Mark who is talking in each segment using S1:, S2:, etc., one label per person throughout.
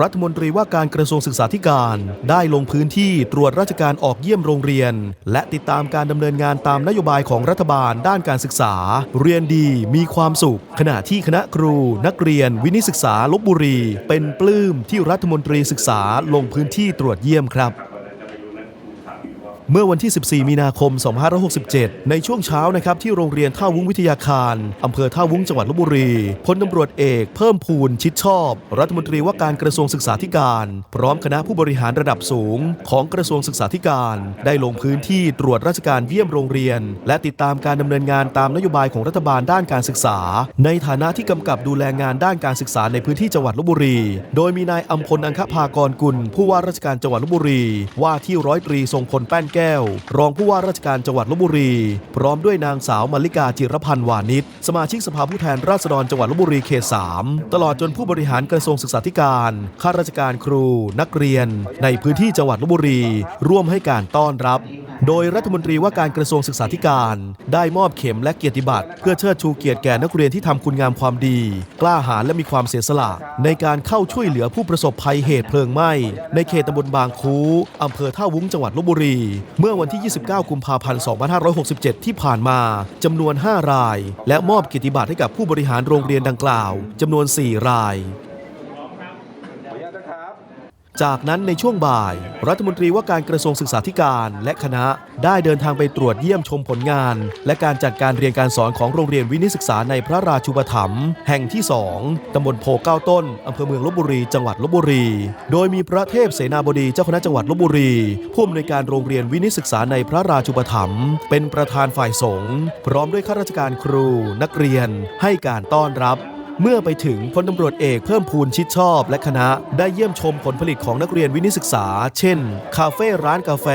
S1: รัฐมนตรีว่าการกระทรวงศึกษาธิการ ได้ลงพื้นที่ตรวจราชการออกเยี่ยมโรงเรียน และติดตามการดำเนินงานตามนโยบายของรัฐบาลด้านการศึกษา เรียนดีมีความสุข ขณะที่คณะครู นักเรียน วินิศึกษาลบบุรี เป็นปลื้มที่รัฐมนตรีศึกษาลงพื้นที่ตรวจเยี่ยมครับ เมื่อวันที่ 14 มีนาคม 2567 ในช่วงเช้านะครับที่โรงเรียนท่าวุ้งวิทยาคาร อำเภอท่าวุ้งจังหวัดลบบุรี พลตำรวจเอกเพิ่มพูนชิดชอบ รัฐมนตรีว่าการกระทรวงศึกษาธิการ พร้อมคณะผู้บริหารระดับสูง ของกระทรวงศึกษาธิการ ได้ลงพื้นที่ตรวจราชการเยี่ยมโรงเรียน และติดตามการดำเนินงานตามนโยบายของรัฐบาลด้านการศึกษา ในฐานะที่กำกับดูแลงานด้านการศึกษาในพื้นที่จังหวัดลบบุรี โดยมีนายอัมพลอังคภากรกุล ผู้ว่าราชการจังหวัดลบบุรี ว่าที่ร้อยตรีทรงพลแป้นแก้ว รองผู้ว่าราชการจังหวัดลบบุรี พร้อมด้วยนางสาวมาริกาจิรพันธ์วานิชสมาชิกสภาผู้แทนราษฎรจังหวัดลบบุรีเขต3ตลอดจนผู้บริหารกระทรวงศึกษาธิการข้าราชการครู นักเรียน ในพื้นที่จังหวัดลบบุรี ร่วมให้การต้อนรับ โดยรัฐมนตรีว่าการกระทรวงศึกษาธิการ ได้มอบเข็มและเกียรติบัตร เพื่อเชิดชูเกียรติแก่นักเรียนที่ทำคุณงามความดี กล้าหาญและมีความเสียสละ ในการเข้าช่วยเหลือผู้ประสบภัยเหตุเพลิงไหม้ ในเขตตำบลบางคูอำเภอท่าวุ้งจังหวัดลบบุรี เมื่อวันที่ 29 กุมภาพันธ์ 2567 ที่ผ่านมาจำนวน 5 ราย และมอบเกียรติบัตรให้กับผู้บริหารโรงเรียนดังกล่าวจำนวน 4 ราย จากนั้นในช่วงบ่าย รัฐมนตรีว่าการกระทรวงศึกษาธิการและคณะได้เดินทางไปตรวจเยี่ยมชมผลงาน และการจัดการเรียนการสอนของโรงเรียนวินิศึกษาในพระราชูปถัมภ์แห่งที่ 2 ตำบลโพเก้าต้น อำเภอเมืองลบบุรี จังหวัดลบบุรี โดยมีพระเทพเสนาบดีเจ้าคณะจังหวัดลบบุรี ผู้อำนวยการโรงเรียนวินิศึกษาในพระราชูปถัมภ์เป็นประธานฝ่ายสงฆ์พร้อมด้วยข้าราชการครู นักเรียนให้การต้อนรับ เมื่อไปถึงพลตำรวจเอกเพิ่มพูนชิดชอบ และคณะได้เยี่ยมชมผลผลิตของนักเรียนวินิศึกษา เช่น คาเฟ่ร้านกาแฟ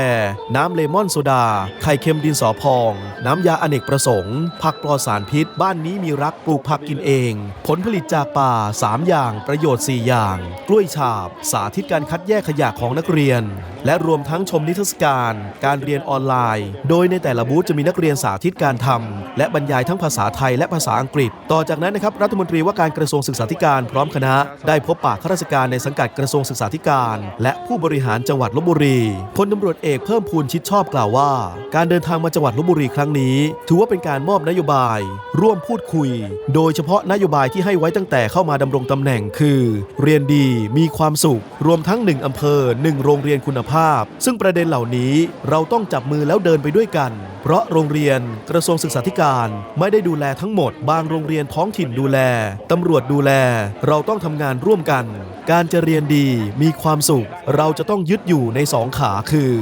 S1: น้ำเลมอนโซดา ไข่เค็มดินสอพอง น้ำยาอเนกประสงค์ ผักปลอดสารพิษ บ้านนี้มีรักปลูกผักกินเอง ผลผลิตจากป่า 3 อย่าง ประโยชน์ 4 อย่าง กล้วยฉาบ สาธิตการคัดแยกขยะของนักเรียน และรวมทั้งชมนิทรรศการ การเรียนออนไลน์ โดยในแต่ละบูธจะมีนักเรียนสาธิตการทำและบรรยายทั้งภาษาไทยและภาษาอังกฤษ ต่อจากนั้นนะครับรัฐมนตรีว่าการกระทรวงศึกษาธิการพร้อมคณะ ได้พบปะข้าราชการในสังกัดกระทรวงศึกษาธิการ และผู้บริหารจังหวัดลบบุรีพลตำรวจเอกเพิ่มพูนชิดชอบกล่าวว่า การเดินทางมาจังหวัดลบบุรีครั้งนี้ ถือว่าเป็นการมอบนโยบาย ร่วมพูดคุย โดยเฉพาะนโยบายที่ให้ไว้ตั้งแต่เข้ามาดำรงตำแหน่งคือ เรียนดีมีความสุข รวมทั้ง 1อำเภอ 1 โรงเรียนคุณภภาพ ซึ่งประเด็นเหล่านี้เราต้องจับมือแล้วเดินไปด้วยกัน เพราะโรงเรียนกระทรวงศึกษาธิการไม่ได้ดูแลทั้งหมด บางโรงเรียนท้องถิ่นดูแลตำรวจดูแล เราต้องทำงานร่วมกัน การจะเรียนดีมีความสุข เราจะต้องยึดอยู่ในสองขาคือ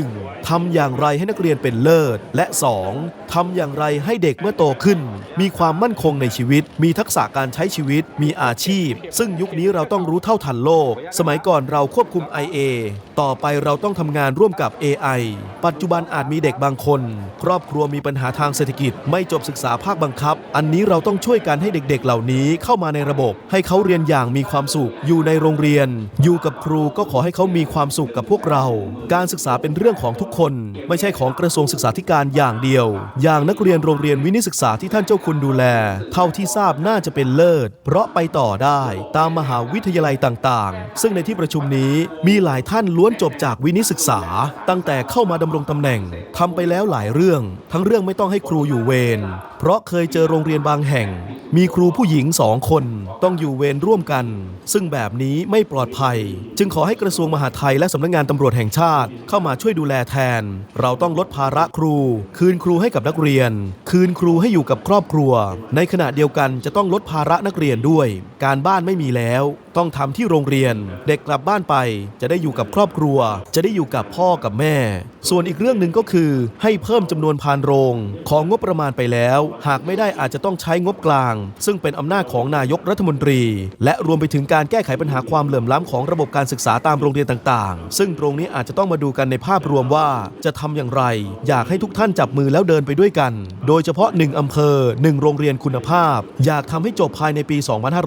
S1: 1. ทำอย่างไรให้นักเรียนเป็นเลิศ และ 2. ทำอย่างไรให้เด็กเมื่อโตขึ้น มีความมั่นคงในชีวิต มีทักษะการใช้ชีวิต มีอาชีพ ซึ่งยุคนี้เราต้องรู้เท่าทันโลก สมัยก่อนเราควบคุม IA ต่อไปเราต้องทำงานร่วมกับ AI ปัจจุบันอาจมีเด็กบางคน ครอบครัวมีปัญหาทางเศรษฐกิจ ไม่จบศึกษาภาคบังคับ อันนี้เราต้องช่วยกันให้เด็กๆ เหล่านี้เข้ามาในระบบ ให้เขาเรียนอย่างมีความสุขอยู่ในในโรงเรียน อยู่กับครูก็ขอให้เขามีความสุขกับพวกเรา การศึกษาเป็นเรื่องของทุกคน ไม่ใช่ของกระทรวงศึกษาธิการอย่างเดียว อย่างนักเรียนโรงเรียนวินิศึกษาที่ท่านเจ้าคุณดูแล เท่าที่ทราบน่าจะเป็นเลิศ เพราะไปต่อได้ตามมหาวิทยาลัยต่างๆ ซึ่งในที่ประชุมนี้มีหลายท่านล้วนจบจากวินิศึกษา ตั้งแต่เข้ามาดำรงตำแหน่งทำไปแล้วหลายเรื่อง ทั้งเรื่องไม่ต้องให้ครูอยู่เวร เพราะเคยเจอโรงเรียนบางแห่ง มีครูผู้หญิงสองคน ต้องอยู่เวรร่วมกัน ซึ่งแบบนี้ไม่ปลอดภัย จึงขอให้กระทรวงมหาดไทยและสำนักงานตำรวจแห่งชาติ เข้ามาช่วยดูแลแทน เราต้องลดภาระครู คืนครูให้กับนักเรียน คืนครูให้อยู่กับครอบครัว ในขณะเดียวกันจะต้องลดภาระนักเรียนด้วย การบ้านไม่มีแล้วต้องทำที่โรงเรียน เด็กกลับบ้านไป จะได้อยู่กับครอบครัว จะได้อยู่กับพ่อกับแม่ ส่วนอีกเรื่องหนึ่งก็คือ ให้เพิ่มจำนวนพานโรง ของงบประมาณไปแล้ว หากไม่ได้อาจจะต้องใช้งบกลาง ซึ่งเป็นอำนาจของนายกรัฐมนตรี และรวมไปถึงการแก้ไขปัญหาความเหลื่อมล้ำของระบบการศึกษาตามโรงเรียนต่างๆ ซึ่งตรงนี้อาจจะต้องมาดูกันในภาพรวมว่าจะทำอย่างไร อยากให้ทุกท่านจับมือแล้วเดินไปด้วยกัน โดยเฉพาะ1อำเภอ1โรงเรียนคุณภาพ อยากทำให้จบภายในปี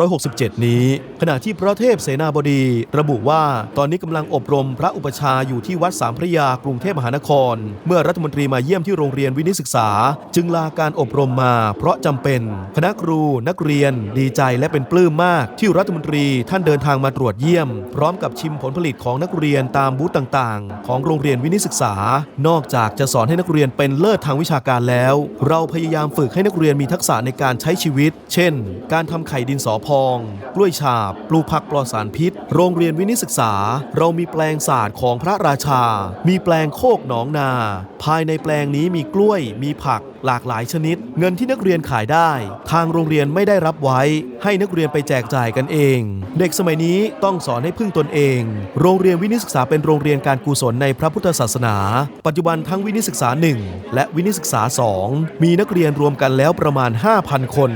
S1: 2567 นี้ ขณะที่พระเทพเสนาบดี ระบุว่าตอนนี้กำลังอบรมพระอุปชาอยู่ที่วัดสามพระยากรุงเทพมหานคร เมื่อรัฐมนตรีมาเยี่ยมที่โรงเรียนวินิศึกษา จึงลาการอบรมมาเพราะจำเป็น คณะครูนักเรียนดีใจและเป็นปลื้มมาก ที่รัฐมนตรีท่านเดินทางมาตรวจเยี่ยม พร้อมกับชิมผลผลิตของนักเรียนตามบูธต่างๆ ของโรงเรียนวินิศึกษา นอกจากจะสอนให้นักเรียนเป็นเลิศทางวิชาการแล้ว เราพยายามฝึกให้นักเรียนมีทักษะในการใช้ชีวิต เช่น การทำไข่ดินสอพอง กล้วยฉาบปลูกผักปลอดสารพิษ โรงเรียนวินิศึกษา เรามีแปลงศาสตร์ของพระราชา มีแปลงโคกหนองนา ภายในแปลงนี้มีกล้วย มีผักหลากหลายชนิด เงินที่นักเรียนขายได้ ทางโรงเรียนไม่ได้รับไว้ ให้นักเรียนไปแจกจ่ายกันเอง เด็กสมัยนี้ต้องสอนให้พึ่งตนเอง โรงเรียนวินิศึกษาเป็นโรงเรียนการกุศลในพระพุทธศาสนา ปัจจุบันทั้งวินิศึกษา 1 และวินิศึกษา 2 มีนักเรียนรวมกันแล้วประมาณ 5,000 คน